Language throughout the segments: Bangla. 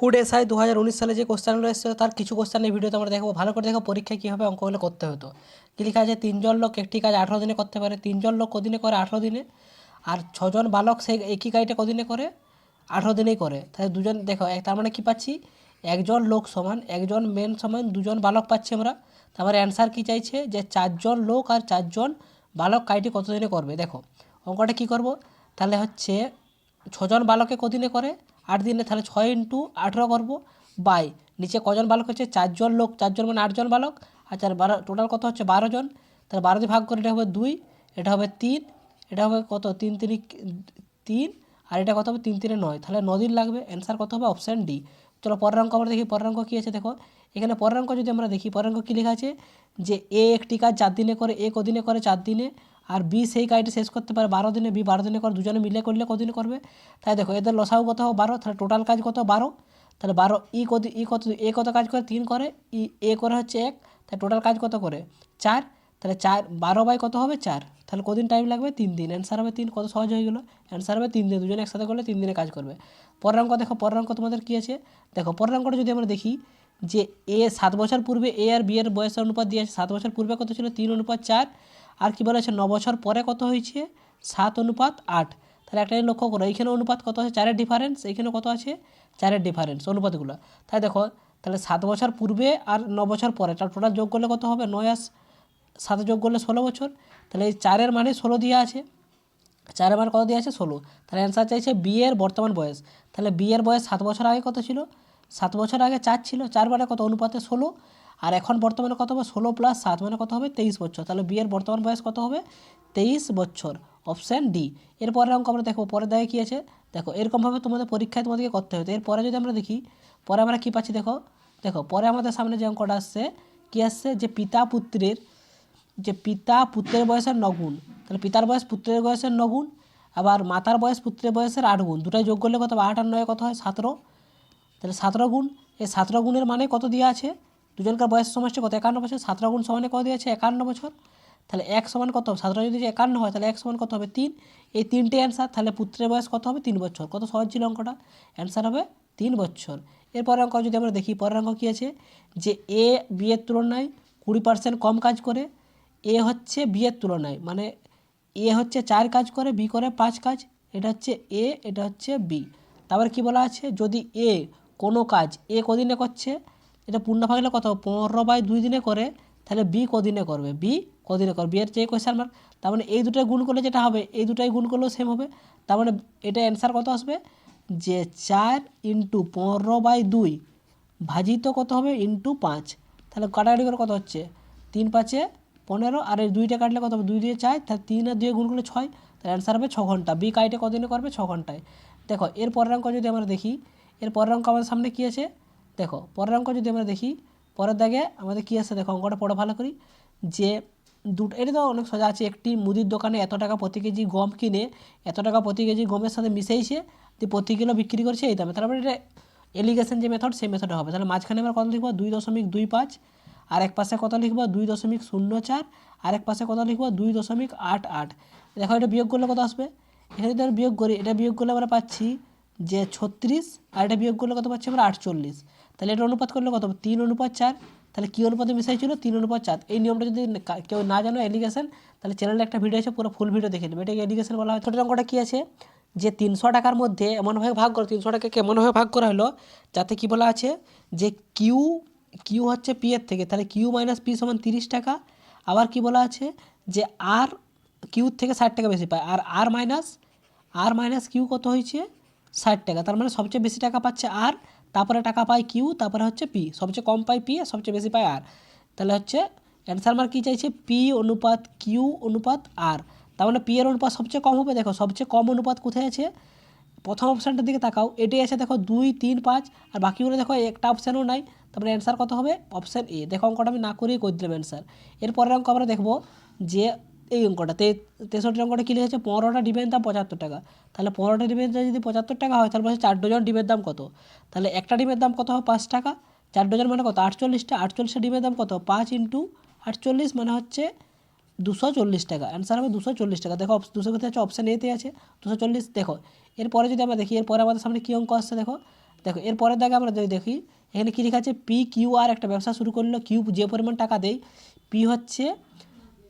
ফুড এসআই দু হাজার উনিশ সালে যে কোশ্চেনগুলো এসেছিল, তার কিছু কোশ্চেন এই ভিডিওতে আমরা দেখব। ভালো করে দেখো পরীক্ষায় কীভাবে অঙ্কগুলো করতে হতো। কী লেখা আছে? তিনজন লোক একটি কাজ আঠেরো দিনে করতে পারে। তিনজন লোক কদিনে করে? আঠেরো দিনে। আর ছজন বালক সেই একই কাজটা কদিনে করে? আঠেরো দিনেই করে। তাহলে দুজন, দেখো তার মানে কী পাচ্ছি? একজন লোক সমান, একজন মেন সমান, দুজন বালক পাচ্ছি আমরা। তারপরে অ্যান্সার কী চাইছে? যে চারজন লোক আর চারজন বালক কাজটি কতদিনে করবে? দেখো, অঙ্কটা কী করব? তাহলে হচ্ছে ছজন বালকে কদিনে করে? আট দিনে তাহলে ছয় ইন্টু আঠেরো করব বাই। নিচে কজন বালক হচ্ছে? চারজন লোক। চারজন মানে আটজন বালক। আর চার বারো টোটাল কত হচ্ছে? বারো জন। তাহলে বারো দিয়ে ভাগ করে এটা হবে দুই। এটা হবে তিন। এটা হবে কত? তিন তিন তিন। আর এটা কত হবে? তিন তিনে নয়। তাহলে নদিন লাগবে। অ্যান্সার কত হবে? অপশান ডি চলো পরের অঙ্ক আমরা দেখি। পরের অঙ্ক কী আছে? দেখো। এখানে পরের অঙ্ক যদি আমরা দেখি, পরের অঙ্ক কী লেখা আছে? যে এ একটি কাজ চার দিনে করে এ কদিনে করে? চার দিনে। আর বি সেই কাজটি শেষ করতে পারে বারো দিনে, বি বারো দিনে করে, দুজনে মিলে করলে কদিনে করবে? তাই দেখো, এদের লসাও কত বারো। তাহলে টোটাল কাজ কত? বারো। তাহলে বারো, ই কত ই কত, এ কত কাজ করে? তিন করে। ই, এ করে হচ্ছে এক। তাহলে টোটাল কাজ কত করে? চার। তাহলে চার, বারো বাই কত হবে? চার। তাহলে কদিন টাইম লাগবে? তিন দিন। অ্যান্সার হবে তিন। কত সহজ হয়ে গেলো? অ্যান্সার হবে তিন দিন। দুজনে একসাথে করলে তিন দিনে কাজ করবে। পরের অঙ্ক দেখো, পরের অঙ্ক তোমাদের কী আছে? দেখো, পরের অঙ্কটা যদি আমরা দেখি, যে এ সাত বছর পূর্বে এ আর বি এর বয়সের অনুপাত দিয়েছে, সাত বছর পূর্বে কত ছিল? তিন অনুপাত চার। আর কি বলেছে ন বছর পরে কত হয়েছে? সাত অনুপাত আট। তাহলে একটা লক্ষ্য করো, এইখানে অনুপাত কত আছে? চারের ডিফারেন্স এইখানে কত আছে? চারের ডিফারেন্স অনুপাতগুলো। তাই দেখো, তাহলে সাত বছর পূর্বে আর ন বছর পরে তার টোটাল যোগ করলে কত হবে? নয় আস সাথে যোগ করলে ষোলো বছর। তাহলে এই চারের মানে ষোলো দিয়ে আছে। চারের মান কত দিয়ে আছে? ষোলো। তাহলে অ্যান্সার চাইছে বিয়ের বর্তমান বয়স। তাহলে বিয়ের বয়স সাত বছর আগে কত ছিল? সাত বছর আগে চার ছিল। চার মানে কত? অনুপাতে ষোলো। আর এখন বর্তমানে কত হবে? ষোলো প্লাস সাত মানে কত হবে? তেইশ বছর। তাহলে বিয়ের বর্তমান বয়স কত হবে? তেইশ বছর। অপশান ডি এরপরের অঙ্ক আমরা দেখো পরে দেখে কী আছে? দেখো, এরকমভাবে তোমাদের পরীক্ষায় তোমাদেরকে করতে হবে। এরপরে যদি আমরা দেখি, পরে আমরা কী পাচ্ছি দেখো? দেখো, পরে আমাদের সামনে যে অঙ্কটা আসছে, কী আসছে? যে পিতা পুত্রের, যে পিতা পুত্রের বয়সের নগুণ তাহলে পিতার বয়স পুত্রের বয়সের নগুণ আবার মাতার বয়স পুত্রের বয়সের আট গুণ। দুটাই যোগ করলে কত? আট আর নয় কত হয়? সতেরো। তাহলে সতেরো গুণ। এই সতেরো গুণের মানে কত দেওয়া আছে? দুজনকার বয়স সমষ্টি কত? একান্ন বছর। সতেরো গুণ সমানে কত দিয়েছে? একান্ন বছর। তাহলে এক সমান কত হবে? সাতটা যদি একান্ন হয়, তাহলে এক সমান কত হবে? তিন। এই তিনটে অ্যান্সার তাহলে পুত্রের বয়স কত হবে? তিন বছর। কত সহজ ছিল অঙ্কটা? অ্যান্সার হবে তিন বছর। এরপরের অঙ্ক যদি আমরা দেখি, পরের অঙ্ক কী আছে? যে এ বিয়ের তুলনায় কুড়ি পার্সেন্ট কম কাজ করে। এ হচ্ছে বিয়ের তুলনায়। মানে এ হচ্ছে চার কাজ করে বি করে পাঁচ কাজ। এটা হচ্ছে এ এটা হচ্ছে বি তারপরে কি বলা আছে? যদি এ কোনো কাজ এ কদিনে করছে? এটা পূর্ণ ভাগলে কত? পনেরো বাই দুই দিনে করে, তাহলে বি কদিনে করবে? বি কদিনে করবে? বি এর যে কোয়েশ্চেন মার্ক তার মানে এই দুটোই গুণ করলে যেটা হবে, এই দুটাই গুণ করলেও সেম হবে। তার মানে এটা অ্যান্সার কত আসবে? যে চার ইন্টু পনেরো বাই দুই ভাজিত কত হবে? ইন্টু পাঁচ। তাহলে কাটাকাটি করে কত হচ্ছে? তিন পাঁচে পনেরো, আর এই দুইটা কাটলে কত হবে? দুই দিয়ে চার, তাহলে তিন আর দুই গুণ করলে ছয়, তাহলে অ্যান্সার হবে ছ ঘণ্টা। বি কাইটে কদিনে করবে? ছ ঘন্টায়। দেখো, এর পরের অঙ্ক যদি আমরা দেখি, এর পরের অঙ্ক আমাদের সামনে কী আছে? দেখো, পরের অঙ্ক যদি আমরা দেখি, পরের দাগে আমাদের কী আছে? দেখো, অঙ্কটা পড়া ভালো করি। যে দুটো এটা তো অনেক সোজা আছে, একটি মুদির দোকানে এত টাকা প্রতি কেজি গম কিনে, এত টাকা প্রতি কেজি গমের সাথে মিশিয়েছে দিয়ে প্রতি কিলো বিক্রি করছে, এই দামে। তারপরে এটা এলিগেশন যে মেথড সেই মেথডে হবে। তাহলে মাঝখানে আমরা কত লিখব? দুই দশমিক দুই পাঁচ। আর এক পাশে কত লিখব? দুই দশমিক শূন্য চার। আর এক পাশে কত লিখব? দুই দশমিক আট আট। দেখো, এটা বিয়োগ করলে কত আসবে? এখানে যদি বিয়োগ করি, এটা বিয়োগ করলে আমরা পাচ্ছি যে ছত্রিশ, আর এটা বিয়োগ করলে কত পাচ্ছি? আমরা আটচল্লিশ। তাহলে এটা অনুপাত করলে কত তিন অনুপাত চার। তাহলে কী অনুপাতে মিশাইছিল তিন অনুপাত চার। এই নিয়মটা যদি কেউ না জানো এলিগেশন তাহলে চ্যানেলে একটা ভিডিও আছে, পুরো ফুল ভিডিও দেখে নেবে। এটাকে এলিগেশন বলা হয়। ছোটো অঙ্কটা কী আছে? যে তিনশো টাকার মধ্যে এমনভাবে ভাগ করো, তিনশো টাকাকে এমনভাবে ভাগ করা হলো, যাতে কি বলা আছে? যে কিউ কিউ হচ্ছে পি এর থেকে। তাহলে কিউ মাইনাস পি সমান তিরিশ টাকা। আবার কি বলা আছে? যে আর কিউর থেকে ষাট টাকা বেশি পায়। আর R minus R minus Q কত হয়েছে? ষাট টাকা। তার মানে সবচেয়ে বেশি টাকা পাচ্ছে আর তারপরে টাকা পায় কিউ তারপরে হচ্ছে পি সবচেয়ে কম পায় পি আর সবচেয়ে বেশি পায় আর তাহলে হচ্ছে অ্যান্সার মার্ক কী চাইছে? পি অনুপাত কিউ অনুপাত আর তার মানে পি এর অনুপাত সবচেয়ে কম হবে? দেখো, সবচেয়ে কম অনুপাত কোথায় আছে? প্রথম অপশানটার দিকে তাকাও। এটাই আছে, দেখো, দুই, তিন, পাঁচ, আর বাকিগুলো দেখো, একটা অপশানও নাই। তারপরে অ্যান্সার কত হবে? অপশান এ দেখো, অঙ্কটা আমি না করেই করে দিলাম অ্যান্সার এরপরের অঙ্ক আমরা দেখব যে এই অঙ্কটা। তেষট্টি অঙ্কটা কী লিখেছে? পনেরোটা ডিমের দাম পঁচাত্তর টাকা। তাহলে পনেরোটা ডিমের দাম যদি পঁচাত্তর টাকা হয়, তাহলে বলছে চার ডজন ডিমের দাম কত? তাহলে একটা ডিমের দাম কত হবে? পাঁচ টাকা। চার ডজন মানে কত? আটচল্লিশটা। আটচল্লিশটা ডিমের দাম কত? পাঁচ ইন্টু আটচল্লিশ মানে হচ্ছে দুশো চল্লিশ টাকা। অ্যান্সার হবে দুশো চল্লিশ টাকা। দেখো, দুশো কোথায় আছে? অপশান এতে আছে। দুশো চল্লিশ, দেখো। এরপরে যদি আমরা দেখি, এরপরে আমাদের সামনে কী অঙ্ক আসছে দেখো? দেখো, এরপরের দাগে আমরা যদি দেখি, এখানে কী লেখা আছে? পি কিউ আর একটা ব্যবসা শুরু করল। কিউ যে পরিমাণ টাকা দেয় পি হচ্ছে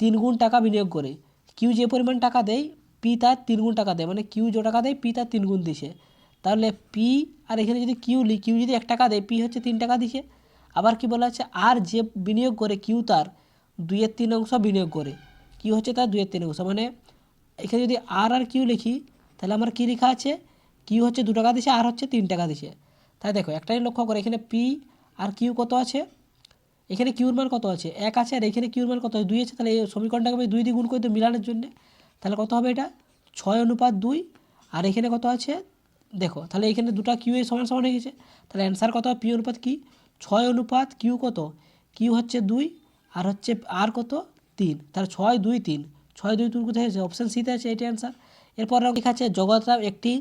তিন গুণ টাকা বিনিয়োগ করে। কিউ যে পরিমাণ টাকা দেয় পি তার তিন গুণ টাকা দেয়। মানে কিউ যে টাকা দেয় পি তার তিন গুণ দিছে। তাহলে পি আর এখানে যদি কিউ লি কিউ যদি এক টাকা দেয় পি হচ্ছে তিন টাকা দিছে। আবার কি বলা হচ্ছে আর যে বিনিয়োগ করে কিউ তার দুইয়ের তিন অংশ বিনিয়োগ করে। কিউ হচ্ছে তার দুইয়ের তিন অংশ। মানে এখানে যদি আর আর কিউ লিখি, তাহলে আমার কী লেখা আছে? কিউ হচ্ছে দু টাকা দিছে, আর হচ্ছে তিন টাকা দিছে। তাই দেখো, একটাই লক্ষ্য করে। এখানে পি আর কিউ কত আছে? এখানে কিউর মান কত আছে? এক আছে আর এখানে কিউর মান কত আছে? দুই আছে? তাহলে এই সমীকরণটাকে আমি দুই দিয়ে গুণ করে দেবো মিলানোর জন্য। তাহলে কত হবে এটা? ছয় অনুপাত দুই। আর এখানে কত আছে? দেখো, তাহলে এখানে দুটো কিউ এর সমান সমান হয়ে গেছে। তাহলে অ্যান্সার কত হবে? পি অনুপাত কি? ছয় অনুপাত কিউ কত? কিউ হচ্ছে দুই, আর হচ্ছে আর কত? তিন। তাহলে ছয়, দুই, তিন। ছয়, দুই, তিন কোথায় আছে? অপশান সিতে আছে এটি অ্যান্সার এরপর লেখা আছে জগৎরাম একটি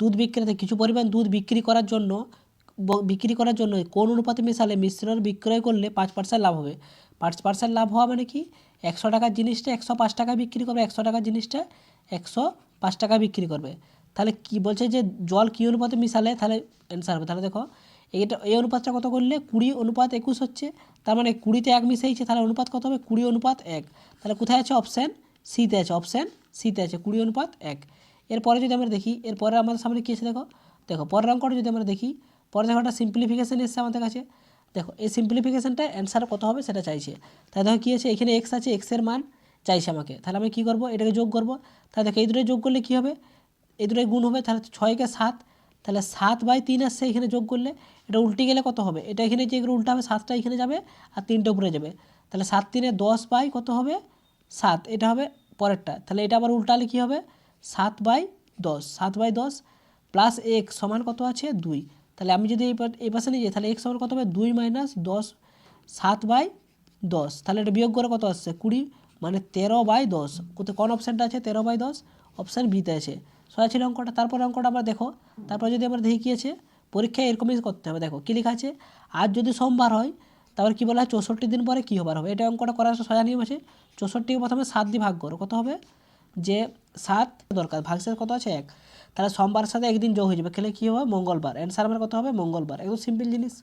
দুধ বিক্রেতা। কিছু পরিমাণ দুধ বিক্রি করার জন্য বিক্রি করার জন্য কোন অনুপাতে মেশালে মিশ্রণ বিক্রয় করলে পাঁচ পার্সেন্ট লাভ হবে? পাঁচ পার্সেন্ট লাভ হওয়া মানে কি? একশো টাকার জিনিসটা একশো পাঁচ টাকায় বিক্রি করবে, একশো টাকার জিনিসটা একশো পাঁচ টাকায় বিক্রি করবে। তাহলে কি বলছে যে জল কী অনুপাতে মিশালে? তাহলে অ্যান্সার হবে। তাহলে দেখো, এইটা, এই অনুপাতটা কত করলে? কুড়ি অনুপাত একুশ হচ্ছে, তার মানে কুড়িতে এক মিশাইছে, তাহলে অনুপাত কত হবে? কুড়ি অনুপাত এক। তাহলে কোথায় আছে অপশান সিতে আছে অপশান সিতে আছে, কুড়ি অনুপাত এক। এরপরে যদি আমরা দেখি, এরপরে আমাদের সামনে কী আছে দেখো? দেখো, পরের অঙ্কটা যদি আমরা দেখি পরে দেখো একটা সিম্পলিফিকেশান এসছে আমাদের কাছে। দেখো, এই সিম্পলিফিকেশানটা অ্যান্সার কত হবে সেটা চাইছে। তাই দেখো কী আছে? এখানে এক্স আছে এক্সের মান চাইছে আমাকে। তাহলে আমি কী করব? এটাকে যোগ করব। তাহলে দেখো, এই দুটোই যোগ করলে কী হবে? এই দুটোই গুণ হবে, তাহলে ছয়কে সাত। তাহলে সাত বাই তিন আসছে এখানে যোগ করলে। এটা উল্টে গেলে কত হবে? এটা এখানে যে এগুলো উল্টা হবে, সাতটা এখানে যাবে আর তিনটে উপরে যাবে। তাহলে সাত তিনে দশ বাই কত হবে? সাত। এটা হবে পরেরটা। তাহলে এটা আবার উল্টালে কী হবে? সাত বাই দশ। সাত বাই দশ প্লাস এক সমান কত আছে? দুই। তাহলে আমি যদি এই পাশে নিয়ে যাই, তাহলে এক সমান কত হবে? দুই মাইনাস দশ, সাত বাই দশ। তাহলে এটা বিয়োগ করে কত আসছে? কুড়ি মানে তেরো বাই দশ। কোথায় কোন অপশানটা আছে? তেরো বাই দশ। অপশান বিতে আছে। সোজা ছিল অঙ্কটা। তারপরে অঙ্কটা আবার দেখো। তারপরে যদি আমরা দেখি কী আছে? পরীক্ষায় এরকমই করতে হবে। দেখো, কী লেখা আছে? আজ যদি সোমবার হয় তারপর কী বলা হয়? চৌষট্টি দিন পরে কী হবার হবে? এটা অঙ্কটা করার সোজা নিয়ম আছে। চৌষট্টিকে প্রথমে সাত দিয়ে ভাগ করো। কত হবে? যে সাত দরকার ভাগশেষ কত আছে এক? তাহলে সোমবার সাথে একদিন যোগ হয়ে যাবে, খেলে কী হবে? মঙ্গলবার। অ্যান্সার আমার কত হবে? মঙ্গলবার। একদম সিম্পল জিনিস।